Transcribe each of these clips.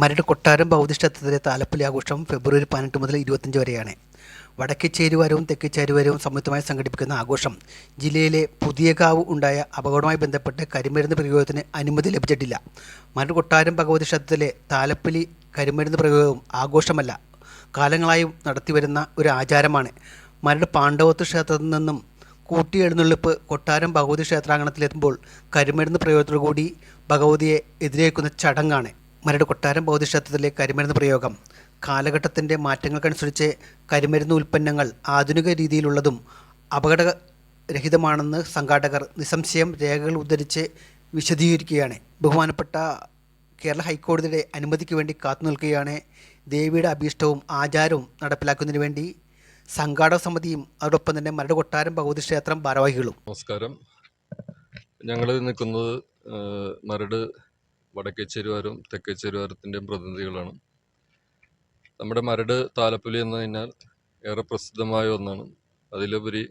മരട് കൊട്ടാരം ബൗദ്ധിഷ്ടത്തിലെ താലപ്പൊലി ആഘോഷം ഫെബ്രുവരി പതിനെട്ട് മുതൽ ഇരുപത്തഞ്ച് വരെയാണ്. വടക്കേച്ചേരുവാരവും തെക്കേച്ചേരുവാരവും സംയുക്തമായി സംഘടിപ്പിക്കുന്ന ആഘോഷം ജില്ലയിലെ പുതിയകാവ് ഉണ്ടായ അപകടവുമായി ബന്ധപ്പെട്ട് കരിമരുന്ന് പ്രയോഗത്തിന് അനുമതി ലഭിച്ചിട്ടില്ല. മരട് കൊട്ടാരം ഭഗവതി ക്ഷേത്രത്തിലെ താലപ്പൊലി കരിമരുന്ന് പ്രയോഗവും ആഘോഷമല്ല. കാലങ്ങളായും നടത്തിവരുന്ന ഒരു ആചാരമാണ്. മരട് പാണ്ഡവത്ത് ക്ഷേത്രത്തിൽ നിന്നും കൂട്ടി എഴുന്നള്ളിപ്പ് കൊട്ടാരം ഭഗവതി ക്ഷേത്രാങ്കണത്തിലെത്തുമ്പോൾ കരിമരുന്ന് പ്രയോഗത്തോടുകൂടി ഭഗവതിയെ എതിരേക്കുന്ന ചടങ്ങാണ്. മരട് കൊട്ടാരം ബോധിക്ഷേത്രത്തിലെ ക്ഷേത്രത്തിലെ കരിമരുന്ന് പ്രയോഗം. കാലഘട്ടത്തിന്റെ മാറ്റങ്ങൾക്കനുസരിച്ച് കരിമരുന്ന് ഉൽപ്പന്നങ്ങൾ ആധുനിക രീതിയിലുള്ളതും അപകടരഹിതമാണെന്ന് സംഘാടകർ നിസ്സംശയം രേഖകൾ ഉദ്ധരിച്ച് വിശദീകരിക്കുകയാണ്. ബഹുമാനപ്പെട്ട കേരള ഹൈക്കോടതിയുടെ അനുമതിക്ക് വേണ്ടി കാത്തു നിൽക്കുകയാണ്. ദേവിയുടെ അഭീഷ്ടവും ആചാരവും നടപ്പിലാക്കുന്നതിന് വേണ്ടി സംഘാടക സമിതിയും അതോടൊപ്പം തന്നെ മരട് കൊട്ടാരം ഭഗവതി ക്ഷേത്രം ഭാരവാഹികളും. നമസ്കാരം. ഞങ്ങൾ നിൽക്കുന്നത് ആ, ചെരുവാരും തെക്കേ ചെരുവാരത്തിന്റെയും പ്രതിനിധികളാണ്. നമ്മുടെ മരട് താലപ്പൊലി എന്ന് കഴിഞ്ഞാൽ ഏറെ പ്രസിദ്ധമായ ഒന്നാണ്. അതിലുപരി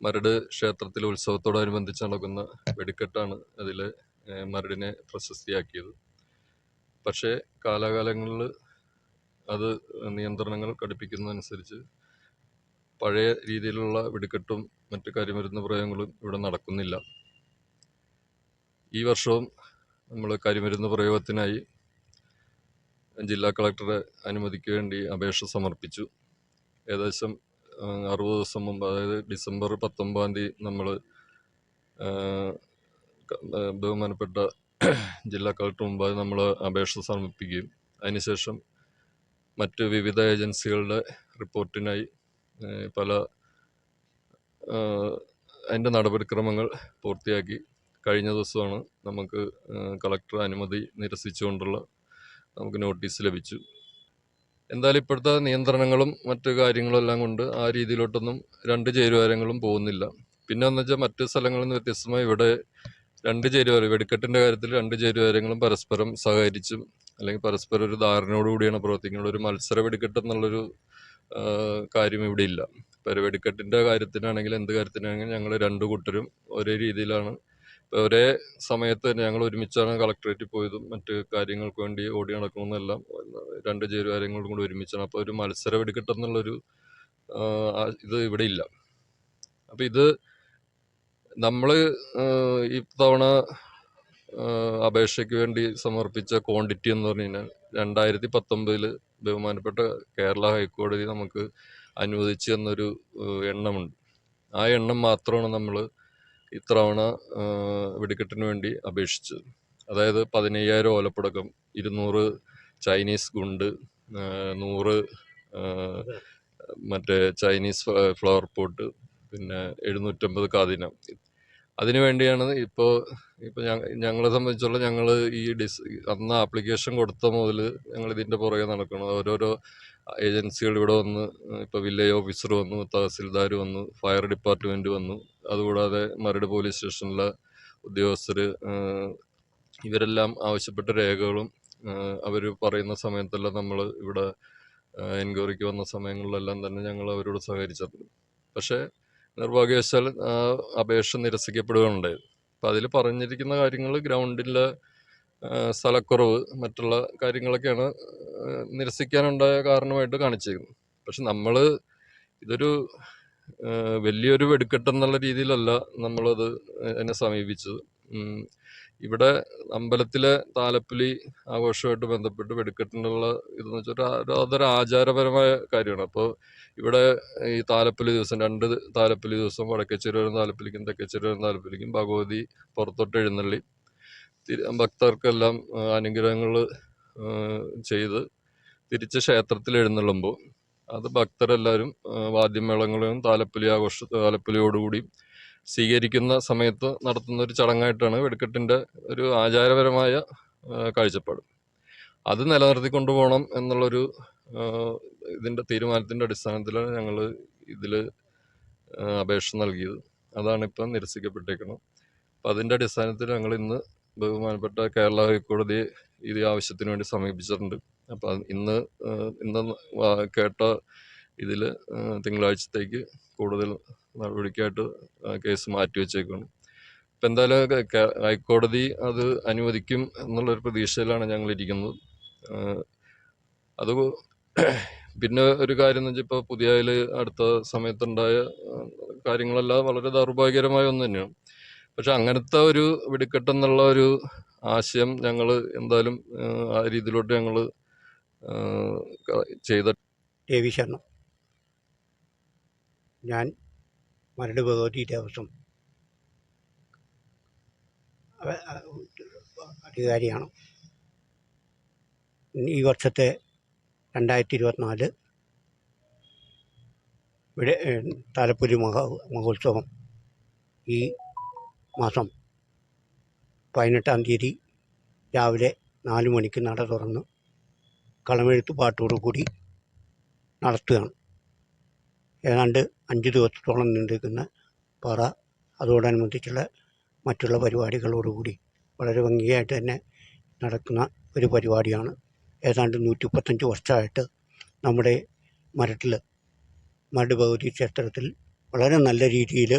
മരട് ക്ഷേത്രത്തിലെ ഉത്സവത്തോടനുബന്ധിച്ച് നടക്കുന്ന വെടിക്കെട്ടാണ് അതിൽ മരടിനെ പ്രശസ്തിയാക്കിയത്. പക്ഷേ കാലാകാലങ്ങളിൽ അത് നിയന്ത്രണങ്ങൾ കടുപ്പിക്കുന്നതനുസരിച്ച് പഴയ രീതിയിലുള്ള വെടിക്കെട്ടും മറ്റ് കരിമരുന്ന് പ്രയോഗങ്ങളും ഇവിടെ നടക്കുന്നില്ല. ഈ വർഷവും നമ്മൾ കരിമരുന്ന് പ്രയോഗത്തിനായി ജില്ലാ കളക്ടറെ അനുമതിക്ക് വേണ്ടി അപേക്ഷ സമർപ്പിച്ചു. ഏകദേശം അറുപത് ദിവസം മുമ്പ് അതായത് ഡിസംബർ പത്തൊമ്പതാം തീയതി നമ്മൾ ബഹുമാനപ്പെട്ട ജില്ലാ കളക്ടർ മുമ്പായി നമ്മൾ അപേക്ഷ സമർപ്പിക്കുകയും അതിനുശേഷം മറ്റ് വിവിധ ഏജൻസികളുടെ റിപ്പോർട്ടിനായി പല അതിന്റെ നടപടിക്രമങ്ങൾ പൂർത്തിയാക്കി കഴിഞ്ഞ ദിവസമാണ് നമുക്ക് കളക്ടർ അനുമതി നിരസിച്ചുകൊണ്ടുള്ള നമുക്ക് നോട്ടീസ് ലഭിച്ചു. എന്തായാലും ഇപ്പോഴത്തെ നിയന്ത്രണങ്ങളും മറ്റു കാര്യങ്ങളും എല്ലാം കൊണ്ട് ആ രീതിയിലോട്ടൊന്നും രണ്ട് ചേരുവാരങ്ങളും പോകുന്നില്ല. പിന്നെ എന്ന് വെച്ചാൽ മറ്റു സ്ഥലങ്ങളിൽ നിന്ന് വ്യത്യസ്തമായി ഇവിടെ രണ്ട് ചേരുവാര വെടിക്കെട്ടിന്റെ കാര്യത്തിൽ രണ്ട് ചേരുവാരങ്ങളും പരസ്പരം സഹകരിച്ചും അല്ലെങ്കിൽ പരസ്പരം ഒരു ധാരണയോടുകൂടിയാണ് പ്രവർത്തിക്കുന്നത്. ഒരു മത്സര വെടിക്കെട്ട് എന്നുള്ളൊരു കാര്യം ഇവിടെ ഇല്ല. ഇപ്പോൾ വെടിക്കെട്ടിന്റെ കാര്യത്തിനാണെങ്കിൽ എന്ത് കാര്യത്തിനാണെങ്കിലും ഞങ്ങൾ രണ്ട് കൂട്ടരും ഒരേ രീതിയിലാണ് ഒരേ സമയത്ത് തന്നെ ഞങ്ങൾ ഒരുമിച്ചാണ് കളക്ടറേറ്റിൽ പോയതും മറ്റ് കാര്യങ്ങൾക്ക് വേണ്ടി ഓടി നടക്കണമെന്നെല്ലാം രണ്ട് ചേരുവാരങ്ങളും കൂടി ഒരുമിച്ചാണ്. അപ്പോൾ ഒരു മത്സരം എടുക്കട്ടെന്നുള്ളൊരു ഇത് ഇവിടെ ഇല്ല. അപ്പോൾ ഇത് നമ്മൾ ഈ തവണ അപേക്ഷയ്ക്ക് വേണ്ടി സമർപ്പിച്ച ക്വാണ്ടിറ്റി എന്ന് പറഞ്ഞു കഴിഞ്ഞാൽ രണ്ടായിരത്തി പത്തൊമ്പതിൽ ബഹുമാനപ്പെട്ട കേരള ഹൈക്കോടതി നമുക്ക് അനുവദിച്ചു തന്നൊരു എണ്ണമുണ്ട്. ആ എണ്ണം മാത്രമാണ് നമ്മൾ ഇത്തവണ വെടിക്കെട്ടിന് വേണ്ടി അപേക്ഷിച്ചത്. അതായത് പതിനയ്യായിരം ഓലപ്പടക്കം ഇരുന്നൂറ് ചൈനീസ് ഗുണ്ട് നൂറ് മറ്റേ ചൈനീസ് ഫ്ലവർ പോട്ട് പിന്നെ എഴുന്നൂറ്റമ്പത് കാതിനം. അതിനു വേണ്ടിയാണ് ഇപ്പോൾ ഇപ്പോൾ ഞങ്ങളെ സംബന്ധിച്ചുള്ള ഞങ്ങൾ ഈ ഡിസ് അന്ന് ആപ്ലിക്കേഷൻ കൊടുത്ത മുതൽ ഞങ്ങൾ ഇതിന്റെ പുറകെ നടക്കണം ഓരോരോ ഏജൻസികൾ ഇവിടെ വന്ന് ഇപ്പോൾ വില്ലേജ് ഓഫീസർ വന്നു തഹസിൽദാർ വന്നു ഫയർ ഡിപ്പാർട്ട്മെന്റ് വന്നു. അതുകൂടാതെ മരട് പോലീസ് സ്റ്റേഷനിലെ ഉദ്യോഗസ്ഥർ ഇവരെല്ലാം ആവശ്യപ്പെട്ട രേഖകളും അവർ പറയുന്ന സമയത്തെല്ലാം നമ്മൾ ഇവിടെ എൻക്വയറിക്ക് വന്ന സമയങ്ങളിലെല്ലാം തന്നെ ഞങ്ങൾ അവരോട് സഹകരിച്ചിട്ടുണ്ട് പക്ഷേ നിർഭാഗ്യവശാൽ അപേക്ഷ നിരസിക്കപ്പെടുകയുണ്ടായത് അപ്പം അതിൽ പറഞ്ഞിരിക്കുന്ന കാര്യങ്ങൾ ഗ്രൗണ്ടിലെ സ്ഥലക്കുറവ് മറ്റുള്ള കാര്യങ്ങളൊക്കെയാണ് നിരസിക്കാനുണ്ടായ കാരണമായിട്ട് കാണിച്ചിരിക്കുന്നത്. പക്ഷെ നമ്മൾ ഇതൊരു വലിയൊരു വെടിക്കെട്ടെന്നുള്ള രീതിയിലല്ല നമ്മളത് എന്നെ സമീപിച്ചത്. ഇവിടെ അമ്പലത്തിലെ താലപ്പൊലി ആഘോഷമായിട്ട് ബന്ധപ്പെട്ട് വെടിക്കെട്ടിനുള്ള ഇതെന്ന് വെച്ചാൽ അതൊരു ആചാരപരമായ കാര്യമാണ്. അപ്പോൾ ഇവിടെ ഈ താലപ്പൊലി ദിവസം രണ്ട് താലപ്പൊലി ദിവസം വടക്കേച്ചേരുവരും താലപ്പൊലിക്കും തെക്കേച്ചേരുവരും താലപ്പൊലിക്കും ഭഗവതി പുറത്തോട്ട് എഴുന്നള്ളി. ഭക്തർക്കെല്ലാം അനുഗ്രഹങ്ങൾ ചെയ്ത് തിരിച്ച് ക്ഷേത്രത്തിൽ എഴുന്നള്ളുമ്പോൾ അത് ഭക്തരെല്ലാവരും വാദ്യമേളങ്ങളും താലപ്പൊലി ആഘോഷ താലപ്പൊലിയോടുകൂടി സ്വീകരിക്കുന്ന സമയത്ത് നടത്തുന്ന ഒരു ചടങ്ങായിട്ടാണ് വെടിക്കെട്ടിന്റെ ഒരു ആചാരപരമായ കാഴ്ചപ്പാട്. അത് നിലനിർത്തിക്കൊണ്ടു പോകണം എന്നുള്ളൊരു ഇതിന്റെ തീരുമാനത്തിന്റെ അടിസ്ഥാനത്തിലാണ് ഞങ്ങൾ ഇതിൽ അപേക്ഷ നൽകിയത്. അതാണ് ഇപ്പം നിരസിക്കപ്പെട്ടേക്കുന്നത് അപ്പം അതിന്റെ അടിസ്ഥാനത്തിൽ ഞങ്ങൾ ഇന്ന് ബഹുമാനപ്പെട്ട കേരള ഹൈക്കോടതിയെ ഇത് ആവശ്യത്തിന് വേണ്ടി സമീപിച്ചിട്ടുണ്ട്. അപ്പം ഇന്ന് ഇന്ന് കേട്ട ഇതിൽ തിങ്കളാഴ്ചത്തേക്ക് കൂടുതൽ നടപടിക്കായിട്ട് കേസ് കേസ് മാറ്റിവെച്ചേക്കാണ് ഇപ്പം എന്തായാലും ഹൈക്കോടതി അത് അനുവദിക്കും എന്നുള്ളൊരു പ്രതീക്ഷയിലാണ് ഞങ്ങളിരിക്കുന്നത്. അത് പിന്നെ ഒരു കാര്യം എന്ന് വെച്ചാൽ ഇപ്പോൾ പുതിയതിൽ അടുത്ത സമയത്തുണ്ടായ കാര്യങ്ങളെല്ലാം വളരെ ദൗർഭാഗ്യകരമായ ഒന്ന് തന്നെയാണ്. പക്ഷെ അങ്ങനത്തെ ഒരു വെടിക്കെട്ടെന്നുള്ള ഒരു ആശയം ഞങ്ങൾ എന്തായാലും ആ രീതിയിലോട്ട് ഞങ്ങൾ ചെയ്ത രവി ശർമ്മ. ഞാൻ മരട് ഭഗവതി ദേവസ്വം അധികാരിയാണ്. ഈ വർഷത്തെ രണ്ടായിരത്തി ഇരുപത്തിനാല് ഇവിടെ താലപ്പൊലി മഹ മഹോത്സവം ഈ മാസം പതിനെട്ടാം തീയതി രാവിലെ നാല് മണിക്ക് നട തുറന്ന് കളമെഴുത്ത് പാട്ടോടു കൂടി നടത്തുകയാണ്. ഏതാണ്ട് അഞ്ച് ദിവസത്തോളം നീണ്ടിരിക്കുന്ന പറ അതോടനുബന്ധിച്ചുള്ള മറ്റുള്ള പരിപാടികളോടുകൂടി വളരെ ഭംഗിയായിട്ട് തന്നെ നടക്കുന്ന ഒരു പരിപാടിയാണ്. ഏതാണ്ട് നൂറ്റി മുപ്പത്തഞ്ച് വർഷമായിട്ട് നമ്മുടെ മരട്ടിൽ മരട് ഭഗവതി ക്ഷേത്രത്തിൽ വളരെ നല്ല രീതിയിൽ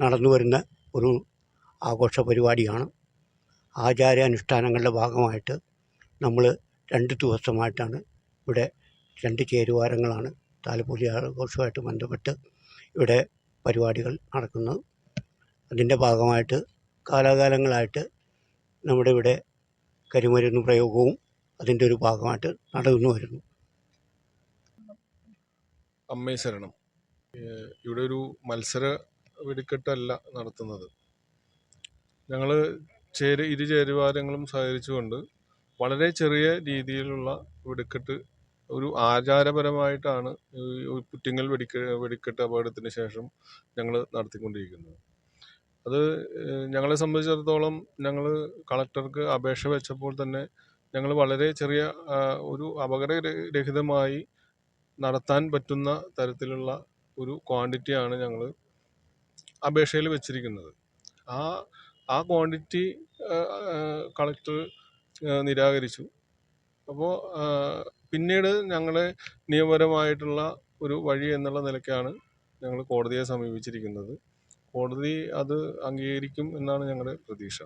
നടന്നു വരുന്ന ഒരു ആഘോഷ പരിപാടിയാണ്. ആചാരാനുഷ്ഠാനങ്ങളുടെ ഭാഗമായിട്ട് നമ്മൾ രണ്ട് ദിവസമായിട്ടാണ് ഇവിടെ രണ്ട് ചേരുവാരങ്ങളാണ് താലപ്പൊലി ആഘോഷമായിട്ട് ബന്ധപ്പെട്ട് ഇവിടെ പരിപാടികൾ നടക്കുന്നു അതിന്റെ ഭാഗമായിട്ട് കാലാകാലങ്ങളായിട്ട് നമ്മുടെ ഇവിടെ കരിമരുന്ന് പ്രയോഗവും അതിന്റെ ഒരു ഭാഗമായിട്ട് നടന്നു വരുന്നു. അമ്മേ ശരണം. ഇവിടെ ഒരു മത്സര വെടിക്കെട്ടല്ല നടത്തുന്നത്. ഞങ്ങൾ ചേര് ഇരു ചേരുവാരങ്ങളും സഹകരിച്ചുകൊണ്ട് വളരെ ചെറിയ രീതിയിലുള്ള വെടിക്കെട്ട് ഒരു ആചാരപരമായിട്ടാണ് പുറ്റിങ്ങൽ വെടിക്ക വെടിക്കെട്ട് അപകടത്തിന് ശേഷം ഞങ്ങൾ നടത്തിക്കൊണ്ടിരിക്കുന്നത്. അത് ഞങ്ങളെ സംബന്ധിച്ചിടത്തോളം ഞങ്ങൾ കളക്ടർക്ക് അപേക്ഷ വെച്ചപ്പോൾ തന്നെ ഞങ്ങൾ വളരെ ചെറിയ ഒരു അപകടരഹിതമായി നടത്താൻ പറ്റുന്ന തരത്തിലുള്ള ഒരു ക്വാണ്ടിറ്റിയാണ് ഞങ്ങൾ അപേക്ഷയിൽ വെച്ചിരിക്കുന്നത്. ആ ആ ക്വാണ്ടിറ്റി കളക്ടർ നിരാകരിച്ചു. അപ്പോൾ പിന്നീട് ഞങ്ങളെ നിയമപരമായിട്ടുള്ള ഒരു വഴി എന്നുള്ള നിലയ്ക്കാണ് ഞങ്ങൾ കോടതിയെ സമീപിച്ചിരിക്കുന്നത്. കോടതി അത് അംഗീകരിക്കും എന്നാണ് ഞങ്ങളുടെ പ്രതീക്ഷ.